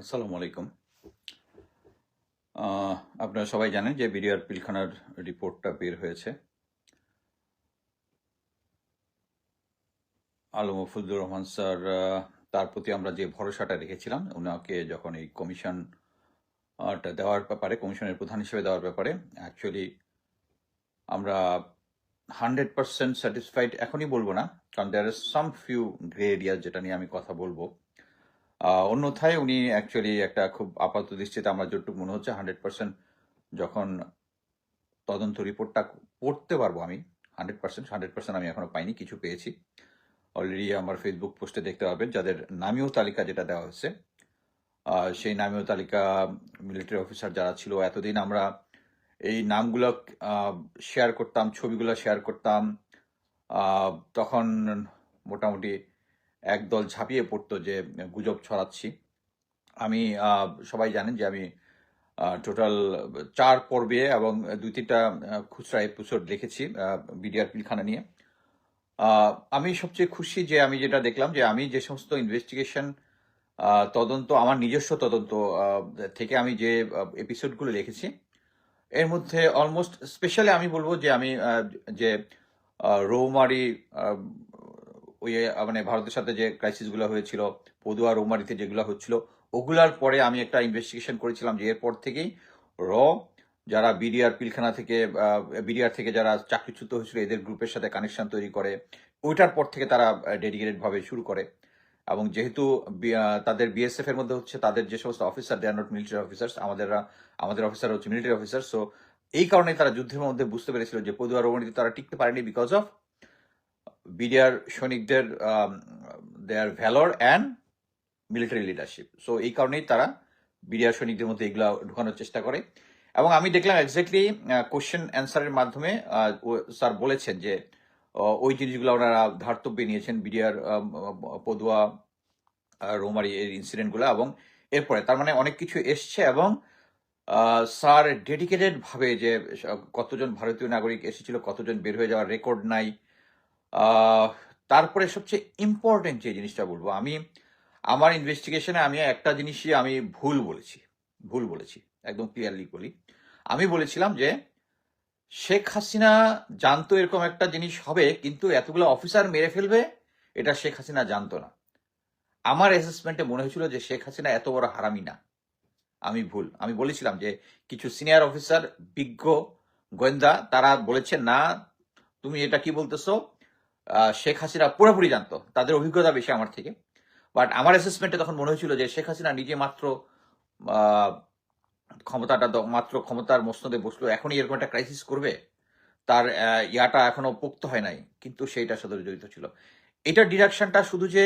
আসসালামু আলাইকুম। আপনারা সবাই জানেন যে বিডিআর পিলখানার রিপোর্টটা বের হয়েছে। আলম ফজলুর রহমান স্যার তার প্রতি আমরা যে ভরসাটা রেখেছিলাম ওনাকে যখন এই কমিশন দেওয়ার ব্যাপারে, কমিশনের প্রধান হিসেবে দেওয়ার ব্যাপারে অ্যাকচুয়ালি আমরা হান্ড্রেড পার্সেন্ট স্যাটিসফাইড এখনই বলব না, কারণ there is some few grey area যেটা নিয়ে আমি কথা বলব। অন্যথায় উনি অ্যাকচুয়ালি একটা খুব আপাত দৃষ্টিতে আমার যতটুকু মনে হচ্ছে হান্ড্রেড পার্সেন্ট যখন তদন্ত রিপোর্টটা পড়তে পারব আমি হান্ড্রেড পার্সেন্ট হান্ড্রেড পার্সেন্ট আমি এখনও পাইনি, কিছু পেয়েছি। অলরেডি আমার ফেসবুক পোস্টে দেখতে পাবেন যাদের নামীয় তালিকা যেটা দেওয়া হয়েছে সেই নামীয় তালিকা মিলিটারি অফিসার যারা ছিল, এতদিন আমরা এই নামগুলো শেয়ার করতাম, ছবিগুলো শেয়ার করতাম তখন মোটামুটি একদল ঝাঁপিয়ে পড়তো যে, গুজব ছড়াচ্ছি। আমি সবাই জানেন যে আমি টোটাল চার পর্বে এবং দুই তিনটা খুচরা এপিসোড লিখেছি বিডিআর পিলখানা নিয়ে। আমি সবচেয়ে খুশি যে আমি যেটা দেখলাম যে আমি যে সমস্ত ইনভেস্টিগেশন তদন্ত, আমার নিজস্ব তদন্ত থেকে আমি যে এপিসোডগুলো লিখেছি এর মধ্যে অলমোস্ট স্পেশালি আমি বলব যে আমি যে রৌমারি ওই মানে ভারতের সাথে যে ক্রাইসিসগুলো হয়েছিল, পদুয়া, রৌমারিতে যেগুলো হচ্ছিল, ওগুলার পরে আমি একটা ইনভেস্টিগেশন করেছিলাম যে এরপর থেকেই র, যারা বিডিআর পিলখানা থেকে বিডিআর থেকে যারা চাকরিচ্যুত হয়েছিল, এদের গ্রুপের সাথে কানেকশন তৈরি করে, ওইটার পর থেকে তারা ডেডিকেটেড ভাবে শুরু করে। এবং যেহেতু তাদের বিএসএফ এর মধ্যে হচ্ছে, তাদের যে সমস্ত officer they are not military officers আমাদের আমাদের অফিসার হচ্ছে মিলিটারি অফিসার সো এই কারণে তারা যুদ্ধের মধ্যে বুঝতে পেরেছিল যে পদুয়া, রৌমারিতে তারা টিকতে পারেনি বিকজ অফ বিডিআর সৈনিকদের their valour and military leadership so এই কারণেই তারা বিডিআর সৈনিকদের মধ্যে এগুলা ঢুকানোর চেষ্টা করে। এবং আমি দেখলাম এক্স্যাক্টলি কোশ্চেন অ্যান্সারের মাধ্যমে স্যার বলেছেন যে ওই জিনিসগুলো ওনারা ধার্তব্যে নিয়েছেন বিডিআর পদুয়া রোমারি এর ইনসিডেন্টগুলো এবং এরপরে তার মানে অনেক কিছু এসছে এবং স্যার ডেডিকেটেড ভাবে যে, কতজন ভারতীয় নাগরিক এসেছিল, কতজন বের হয়ে যাওয়ার রেকর্ড নাই তারপরে সবচেয়ে ইম্পর্টেন্ট যে জিনিসটা বলব, আমি আমার ইনভেস্টিগেশনে আমি একটা জিনিসই আমি ভুল বলেছি ভুল বলেছি, একদম ক্লিয়ারলি বলি। আমি বলেছিলাম যে, শেখ হাসিনা জানতো এরকম একটা জিনিস হবে, কিন্তু এতগুলো অফিসার মেরে ফেলবে, এটা শেখ হাসিনা জানতো না। আমার অ্যাসেসমেন্টে মনে হয়েছিল যে শেখ হাসিনা এত বড় হারামি না। আমি ভুল। আমি বলেছিলাম যে, কিছু সিনিয়র অফিসার বিজ্ঞ গোয়েন্দা, তারা বলেছে, না, তুমি এটা কি বলতেছো? শেখ হাসিনা পুরোপুরি জানতো। তাদের অভিজ্ঞতা বেশি আমার থেকে। বাট আমার অ্যাসেসমেন্টে তখন মনে হয়েছিল যে শেখ হাসিনা নিজে মাত্র ক্ষমতাটা মাত্র ক্ষমতার মসনদে বসল, এখনই এরকম একটা ক্রাইসিস করবে, তার ইয়াটা এখনও পোক্ত হয় নাই। কিন্তু সেইটার সাথে জড়িত ছিল। এটার ডিরেকশনটা শুধু যে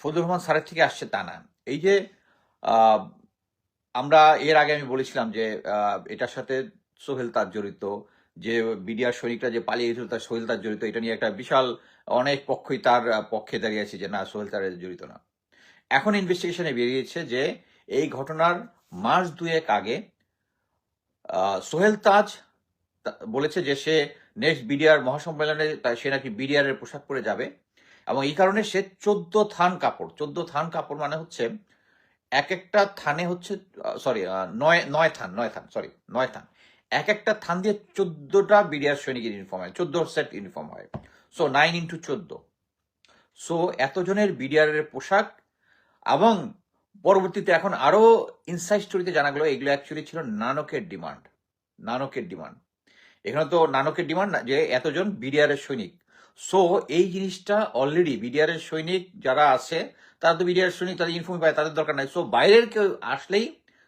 ফজলুর রহমান স্যারের থেকে আসছে তা না। এই যে আমরা এর আগে আমি বলেছিলাম যে এটার সাথে সোহেল তার জড়িত। যে বিডিআর সৈনিকরা যে পালিয়ে গেছিল তার সোহেল তার জড়িত, এটা নিয়ে একটা বিশাল, অনেক পক্ষই তার পক্ষে দাঁড়িয়েছে যে না, সোহেল তার জড়িত না। এখন ইনভেস্টিগেশনে বেরিয়েছে যে এই ঘটনার মাস দুয়েক আগে সোহেল তাজ বলেছে যে সে নেক্সট বিডিআর মহাসম্মেলনে সে নাকি বিডিআর এর পোশাক পরে যাবে এবং এই কারণে সে চোদ্দ থান কাপড়, চোদ্দ থান কাপড় মানে হচ্ছে এক একটা থানে হচ্ছে সরি নয় নয় থান নয় থান সরি নয় থান। এক একটা থান দিয়ে চোদ্দটা বিডিআর সৈনিকের ইউনিফর্ম হয়, চোদ্দ সেট ইউনিফর্ম হয়। সো নাইন ইন্টু চোদ্দ। সো এতজনের বিডিআর এর পোশাক এবং পরবর্তীতে এখন আরও ইনসাইড স্টোরিতে জানা গেল, এগুলো অ্যাকচুয়ালি ছিল নানকের ডিমান্ড নানকের ডিমান্ড এখানে তো নানকের ডিমান্ড না, যে এতজন বিডিআর এর সৈনিক। সো এই জিনিসটা অলরেডি বিডিআর সৈনিক যারা আছে, তারা তো বিডিআর সৈনিক, তাদের ইনফর্ম পায়, তাদের দরকার নাই। সো বাইরের কেউ আসলেই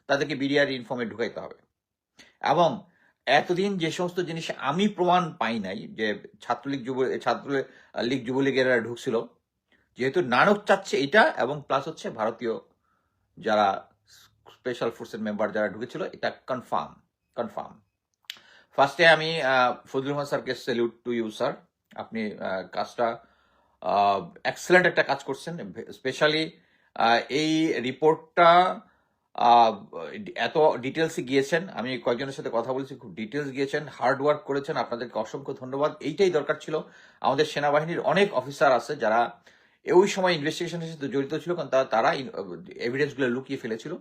তাদেরকে বিডিআর ইনফর্মে ঢুকাইতে হবে। এবং এতদিন যে সমস্ত জিনিস আমি প্রমাণ পাই নাই, যে ছাত্রলীগ যুব ছাত্রলীগ যুবলীগের ঢুকছিল, যেহেতু নানক চাচ্ছে এটা এবং প্লাস হচ্ছে ভারতীয় যারা স্পেশাল ফোর্সের মেম্বার যারা ঢুকেছিল, এটা কনফার্ম কনফার্ম ফার্স্টে আমি ফজলুর রহমান স্যারকে স্যালিউট টু ইউ স্যার আপনি কাজটা এক্সেলেন্ট একটা কাজ করছেন স্পেশালি এই রিপোর্টটা এত ডিটেলসে গিয়েছেন। আমি কয়েকজনের সাথে কথা বলেছি, খুব ডিটেলস গিয়েছেন হার্ড ওয়ার্ক করেছেন। আপনাদেরকে অসংখ্য ধন্যবাদ। এইটাই দরকার ছিল। আমাদের সেনাবাহিনীর অনেক অফিসার আছে যারা ওই সময় ইনভেস্টিগেশনের সাথে জড়িত ছিল, কারণ তারা এভিডেন্সগুলো লুকিয়ে ফেলেছিল।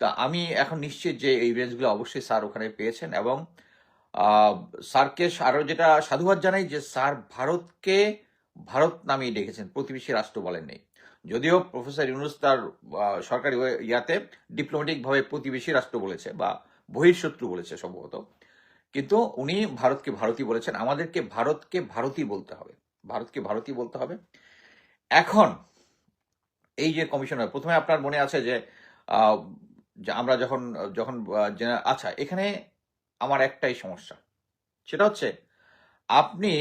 তা আমি এখন নিশ্চিত যে এভিডেন্সগুলো অবশ্যই স্যার ওখানে পেয়েছেন এবং স্যারকে আরও যেটা সাধুবাদ জানাই যে স্যার ভারতকে, ভারত নামিয়ে ডেকেছেন, প্রতিবেশী রাষ্ট্র বলেন নেই। যদিও প্রফেসর ইউনুস তার সরকারি ইয়াতে ডিপ্লোম্যাটিক ভাবে প্রতিবেশী রাষ্ট্র বলেছে বা বহিঃশত্রু বলেছে সম্ভবত। কিন্তু উনি ভারতকে ভারতী বলেছেন। আমাদেরকে ভারতকে ভারতী বলতে হবে। ভারতকে ভারতী বলতে হবে। এখন এই যে কমিশনার, প্রথমে আপনার মনে আছে যে আমরা যখন যখন আচ্ছা এখানে আমার একটাই সমস্যা। সেটা হচ্ছে, আপনি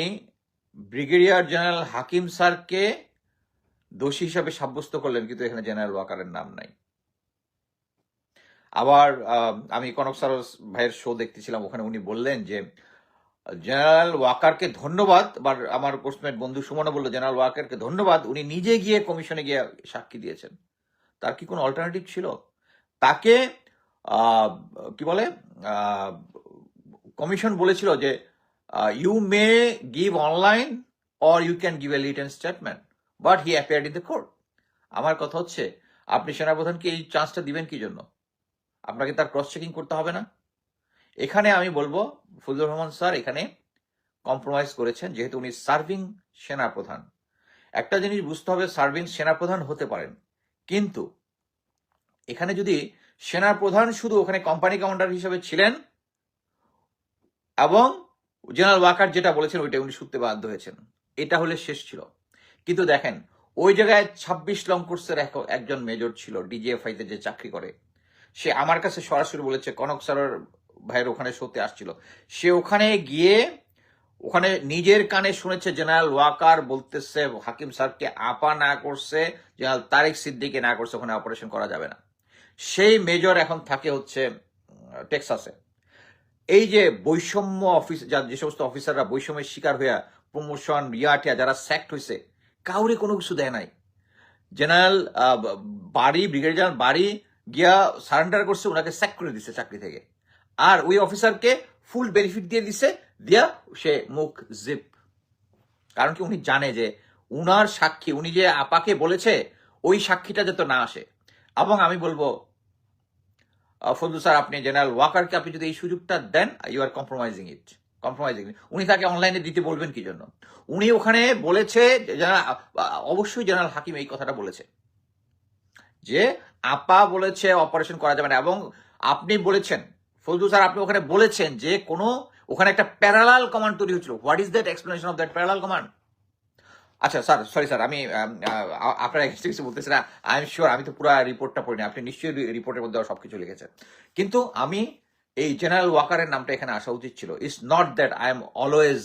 ব্রিগেডিয়ার জেনারেল হাকিম স্যারকে দোষী হিসাবে সাব্যস্ত করলেন, কিন্তু এখানে জেনারেল ওয়াকারের নাম নাই। আবার আমি কনক সারস ভাইয়ের শো দেখতেছিলাম, ওখানে উনি বললেন যে, জেনারেল ওয়াকারকে ধন্যবাদ বা আমার পোস্টমেট বন্ধু সুমনও বলল, জেনারেল ওয়াকারকে ধন্যবাদ, উনি নিজে গিয়ে কমিশনে গিয়ে সাক্ষী দিয়েছেন। তার কি কোনো অল্টারনেটিভ ছিল? তাকে কি বলে কমিশন বলেছিল যে you may give online or you can give a written statement but he appeared in the court আমার কথা হচ্ছে, আপনি সেনাপ্রধানকে এই চান্সটা দিবেন কি জন্য? আপনাকে তার ক্রস চেকিং করতে হবে না? এখানে আমি বলব ফজলুর রহমান স্যার এখানে কম্প্রোমাইজ করেছেন, যেহেতু উনি সার্ভিং সেনাপ্রধান। একটা জিনিস বুঝতে হবে সার্ভিং সেনাপ্রধান হতে পারেন। কিন্তু এখানে যদি সেনাপ্রধান শুধু ওখানে কোম্পানি কমান্ডার হিসেবে ছিলেন, এবং জেনারেল ওয়াকার যেটা বলেছেন, ওইটা উনি শুনতে বাধ্য হয়েছেন। এটা হলে শেষ ছিল। কিন্তু দেখেন, ওই জায়গায় ছাব্বিশ লং কোর্সের একজন মেজর ছিল ডিজিএফআই তে যে চাকরি করে। সে আমার কাছে সরাসরি বলেছে, কনক স্যারের ভাইয়ের ওখানে শোতে আসছিল। সে ওখানে গিয়ে, ওখানে নিজের কানে শুনেছে, জেনারেল ওয়াকার বলতেছে, হাকিম স্যারকে আপা না করছে, জেনারেল তারেক সিদ্দিকে না করছে, ওখানে অপারেশন করা যাবে না। সেই মেজর এখন থাকে হচ্ছে টেক্সাসে। এই যে বৈষম্য অফিস যে সমস্ত অফিসাররা বৈষম্যের শিকার হইয়া প্রমোশন রিয়াটিয়া, যারা স্যাক্ট হয়েছে কাউরে কোনো কিছু দেয় নাই। জেনারেল বাড়ি, ব্রিগেডিয়ার জেনারেল বাড়ি গিয়া সারেন্ডার করছে ওনাকে স্যাক করে দিছে চাকরি থেকে। আর ওই অফিসারকে ফুল বেনিফিট দিয়ে দিছে, দিয়া সে মুখ জিপ। কারণ কি উনি জানে যে উনার সাক্ষী, উনি যে আপাকে বলেছে, ওই সাক্ষীটা যাতে না আসে। এবং আমি বলব ফজলু স্যার, আপনি জেনারেল ওয়াকারকে আপনি যদি এই সুযোগটা দেন you are compromising it compromising উনি তাকে অনলাইনে দিতে বলবেন কি জন্য? উনি ওখানে বলেছে অবশ্যই জেনারেল হাকিম এই কথাটা বলেছে। যে আপা বলেছে অপারেশন করা যাবে না এবং আপনি বলেছেন ফজলু স্যার আপনি ওখানে বলেছেন যে কোনো, ওখানে একটা প্যারালাল কমান্ড তৈরি হচ্ছিল what is that explanation of that parallel command আচ্ছা স্যার সরি স্যার, আমি আপনার কিছু বলতেছি না। আই এম শিওর আমি তো পুরো রিপোর্টটা পড়িনি, আপনি নিশ্চয়ই রিপোর্টের মধ্যে সবকিছু লিখেছেন। কিন্তু আমি এই জেনারেল ওয়াকারের নামটা এখানে আসা উচিত ছিল। It's not that I am always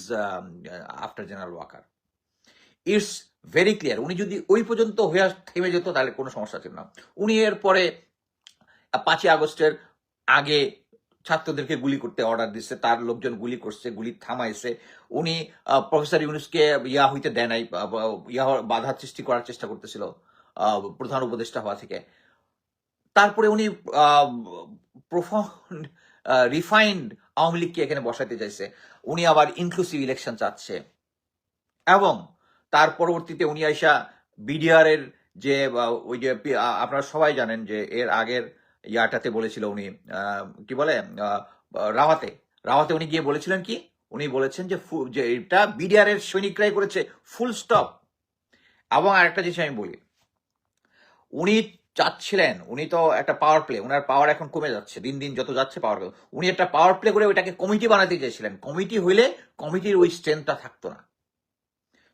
after general Walker it's very clear উনি যদি ওই পর্যন্ত হয়ে থেমে যেত, তাহলে কোনো সমস্যা ছিল না। উনি এরপরে পাঁচই আগস্টের আগে ছাত্রদেরকে গুলি করতে অর্ডার দিচ্ছে, তার লোকজন গুলি করছে, গুলি থামাইছে। উনি প্রফেসর ইউনুসকে ইয়া হইতে দেয় নাই ইয়া বাধা সৃষ্টি করার চেষ্টা করতেছিল প্রধান উপদেষ্টা হওয়া থেকে। তারপরে উনি প্রফাউন্ড রিফাইন্ড আওয়ামী লীগকে এখানে বসাইতে চাইছে। উনি আবার ইনক্লুসিভ ইলেকশন চাচ্ছে। এবং তার পরবর্তীতে উনি আইসা বিডিআর এর যে ওই যে আপনারা সবাই জানেন যে, এর আগের ইয়াটাতে বলেছিল উনি কি বলে রাওয়াতে। রাওয়াতে উনি গিয়ে বলেছিলেন কি? উনি বলেছেন যে যে, এটা বিডিআর এর সৈনিকরাই করেছে ফুল স্টপ এবং আরেকটা জিনিস আমি বলি, উনি চাচ্ছিলেন, উনি তো একটা পাওয়ার প্লে ওনার পাওয়ার এখন কমে যাচ্ছে, দিন দিন যত যাচ্ছে পাওয়ার উনি একটা পাওয়ার প্লে করে ওইটাকে কমিটি বানাতে চেয়েছিলেন কমিটি হইলে কমিটির ওই স্ট্রেংথটা থাকতো না।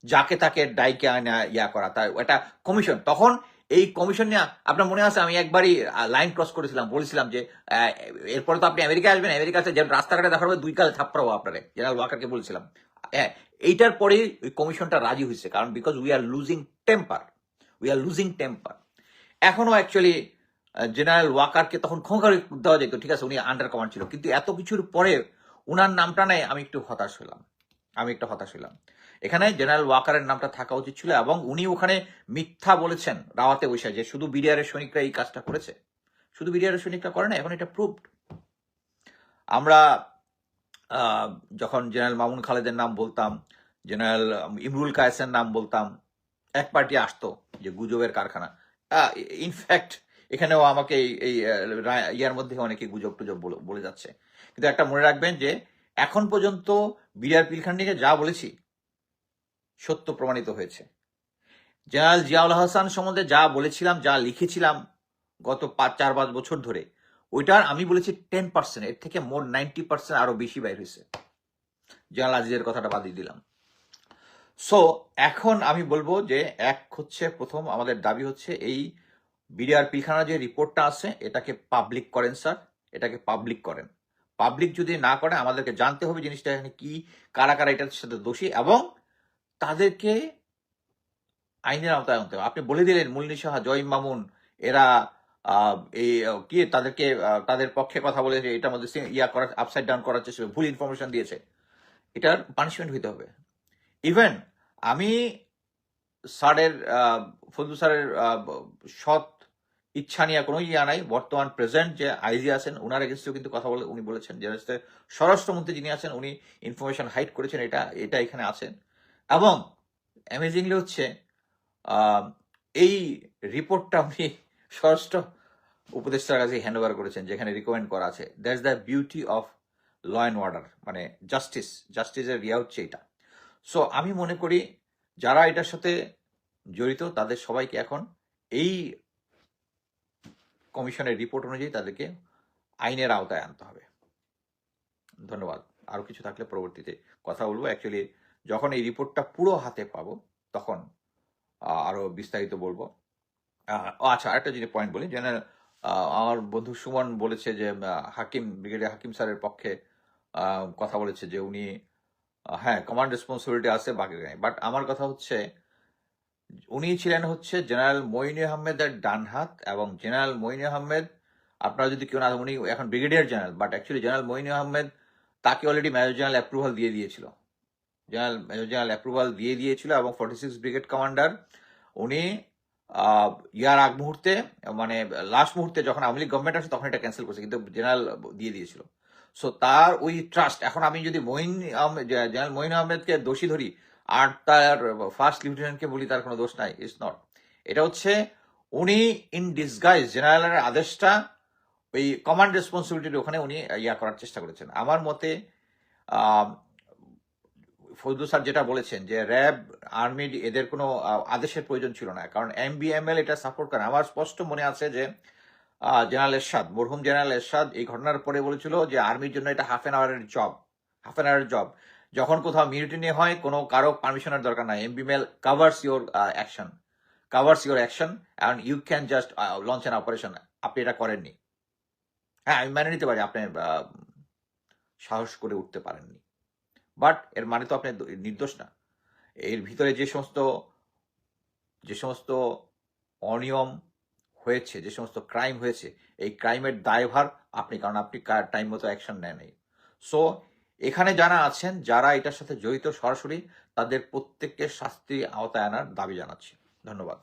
যাকে তাকে ডাইকে আনা ইয়া করা তাই এটা কমিশন তখন এই কমিশন নিয়ে আপনার মনে আছে, আমি একবারই লাইন ক্রস করেছিলাম, বলেছিলাম যে এরপরে তো আপনি আমেরিকা আসবেন, আমেরিকা আছে যেমন রাস্তাঘাটে দেখা হবে, দুই কালে থাপ্পড়াবো আপনারে, জেনারেল ওয়াকারকে বলেছিলাম। হ্যাঁ এইটার পরেই ওই কমিশনটা রাজি হয়েছে, কারণ because we are losing temper we are losing temper এখনও অ্যাকচুয়ালি জেনারেল ওয়াকারকে তখন ক্ষমা করে দেওয়া যেত, ঠিক আছে, উনি আন্ডার কমান্ড ছিল। কিন্তু এত কিছুর পরে উনার নামটা নেই আমি একটু হতাশ হলাম। আমি একটু হতাশ হলাম। এখানে জেনারেল ওয়াকারের নামটা থাকা উচিত ছিল এবং উনি ওখানে মিথ্যা বলেছেন রাওয়াতে বসে যে শুধু বিডিআর এর সৈনিকরা এই কাজটা করেছে। শুধু বিডিআর এর সৈনিকরা করে না, এখন এটা প্রুভড আমরা যখন জেনারেল মামুন খালেদের নাম বলতাম জেনারেল ইমরুল কায়েসের নাম বলতাম, এক পার্টি আসতো যে গুজবের কারখানা। ইনফ্যাক্ট এখানেও আমাকে এই ইয়ার মধ্যে অনেকে গুজব টুজব বলে যাচ্ছে। কিন্তু একটা মনে রাখবেন যে, এখন পর্যন্ত বিরার পিলখান্ডিকে যা বলেছি, সত্য প্রমাণিত হয়েছে। জেনারেল জিয়াউল হাসান সম্বন্ধে যা বলেছিলাম, যা লিখেছিলাম গত পাঁচ, চার, পাঁচ বছর ধরে, ওইটার আমি বলেছি টেন পার্সেন্ট এর থেকে মোর নাইনটি পার্সেন্ট আরও বেশি বাইর হয়েছে। জেনারেল আজিজের কথাটা বাদ দিলাম। সো এখন আমি বলব যে এক হচ্ছে প্রথম, আমাদের দাবি হচ্ছে এই বিডিআর পিলখানা যে রিপোর্টটা আছে, এটাকে পাবলিক করেন স্যার, এটাকে পাবলিক করেন। পাবলিক যদি না করে, আমাদেরকে জানতে হবে জিনিসটা এখানে কি, কারা কারা এটার সাথে দোষী এবং তাদেরকে আইনের আওতায় আনতে হবে। আপনি বলে দিলেন মুলনি সাহা জয়ীম মামুন, এরা এই, কি তাদেরকে তাদের পক্ষে কথা বলে যে এটার মধ্যে ইয়া করার আপসাইড ডাউন করার চেষ্টা ভুল ইনফরমেশন দিয়েছে। এটার পানিশমেন্ট হইতে হবে। ইভেন আমি স্যারের ফজলু স্যারের সৎ ইচ্ছা নিয়ে কোনো ইয়া নাই। বর্তমান প্রেজেন্ট যে আইজি আছেন ওনার এগেনস্টেও কিন্তু কথা বলে, উনি বলেছেন যে স্বরাষ্ট্রমন্ত্রী যিনি আছেন, উনি ইনফরমেশন হাইড করেছেন, এটা এটা এখানে আছেন এবং অ্যামেজিংলি হচ্ছে এই রিপোর্টটা উনি স্বরাষ্ট্র উপদেষ্টার কাছে হ্যান্ড ওভার করেছেন, যেখানে রিকমেন্ড করা আছে। That's the beauty of law and order মানে জাস্টিস জাস্টিসের রিয়া হচ্ছে এটা। সো আমি মনে করি যারা এটার সাথে জড়িত তাদের সবাইকে এখন এই কমিশনের রিপোর্ট অনুযায়ী তাদেরকে আইনের আওতায় আনতে হবে। ধন্যবাদ। আরও কিছু থাকলে পরবর্তীতে কথা বলব। অ্যাকচুয়ালি যখন এই রিপোর্টটা পুরো হাতে পাবো তখন আহ, আরও বিস্তারিত বলব। আচ্ছা আরেকটা জিনিস পয়েন্ট বলি যেন আমার বন্ধু সুমন বলেছে যে হাকিম ব্রিগেডিয়ার হাকিম স্যারের পক্ষে কথা বলেছে যে উনি হ্যাঁ কমান্ড রেসপন্সিবিলিটি আছে, বাকি নাই। বাট আমার কথা হচ্ছে, উনি ছিলেন হচ্ছে জেনারেল মঈন আহমেদের ডান হাত এবং জেনারেল মঈন আহমেদ, আপনারা যদি কেউ না, উনি এখন brigadier general but actually general Moin Ahmed তাকে অলরেডি মেজর জেনারেল অ্যাপ্রুভাল দিয়ে দিয়েছিল। জেনারেল মেজর জেনারেল অ্যাপ্রুভাল দিয়ে দিয়েছিল এবং ফর্টি সিক্স ব্রিগেড কমান্ডার উনি ইয়ার আগ মুহূর্তে মানে লাস্ট মুহূর্তে যখন আওয়ামী লীগ গভর্নমেন্ট আসে, তখন এটা ক্যান্সেল করছে, কিন্তু জেনারেল দিয়ে দিয়েছিল। সো তার ওই ট্রাস্ট এখন আমি যদি আহমেদ জেনারেল মঈন আহমেদকে দোষী ধরি, আর তার ফার্স্ট লিউটেন্যান্টকে বলি, তার কোনো দোষ নাই ইটস নট এটা হচ্ছে উনি ইন ডিসগাইজ জেনারেলের আদেশটা, ওই কমান্ড রেসপন্সিবিলিটির ওখানে উনি ইয়া করার চেষ্টা করেছেন। আমার মতে ফজলু স্যার যেটা বলেছেন যে, র্যাব, আর্মি এদের কোনো আদেশের প্রয়োজন ছিল না। কারণ এমবিএমএল এটা সাপোর্ট করে আমার স্পষ্ট মনে আছে যে জেনারেল এরশাদ, মরহুম জেনারেল এরশাদ এই ঘটনার পরে বলেছিল যে আর্মির জন্য এটা হাফ অ্যান আওয়ারের জব হাফ অ্যান আওয়ারের জব যখন কোথাও মিউটিনি হয়, কোনো কারও পারমিশনের দরকার নাই। MBML covers your action covers your action and you can just launch an operation আপনি এটা করেননি। হ্যাঁ আমি মেনে নিতে পারি, আপনি সাহস করে উঠতে পারেননি। বাট এর মানে তো আপনি নির্দোষ না। এর ভিতরে যে সমস্ত যে সমস্ত অনিয়ম হয়েছে, যে সমস্ত ক্রাইম হয়েছে, এই ক্রাইমের দায়ভার আপনি, কারণ আপনি টাইম মতো অ্যাকশন নেন সো এখানে যারা আছেন, যারা এটার সাথে জড়িত সরাসরি, তাদের প্রত্যেককে শাস্তি আওতায় আনার দাবি জানাচ্ছি। ধন্যবাদ।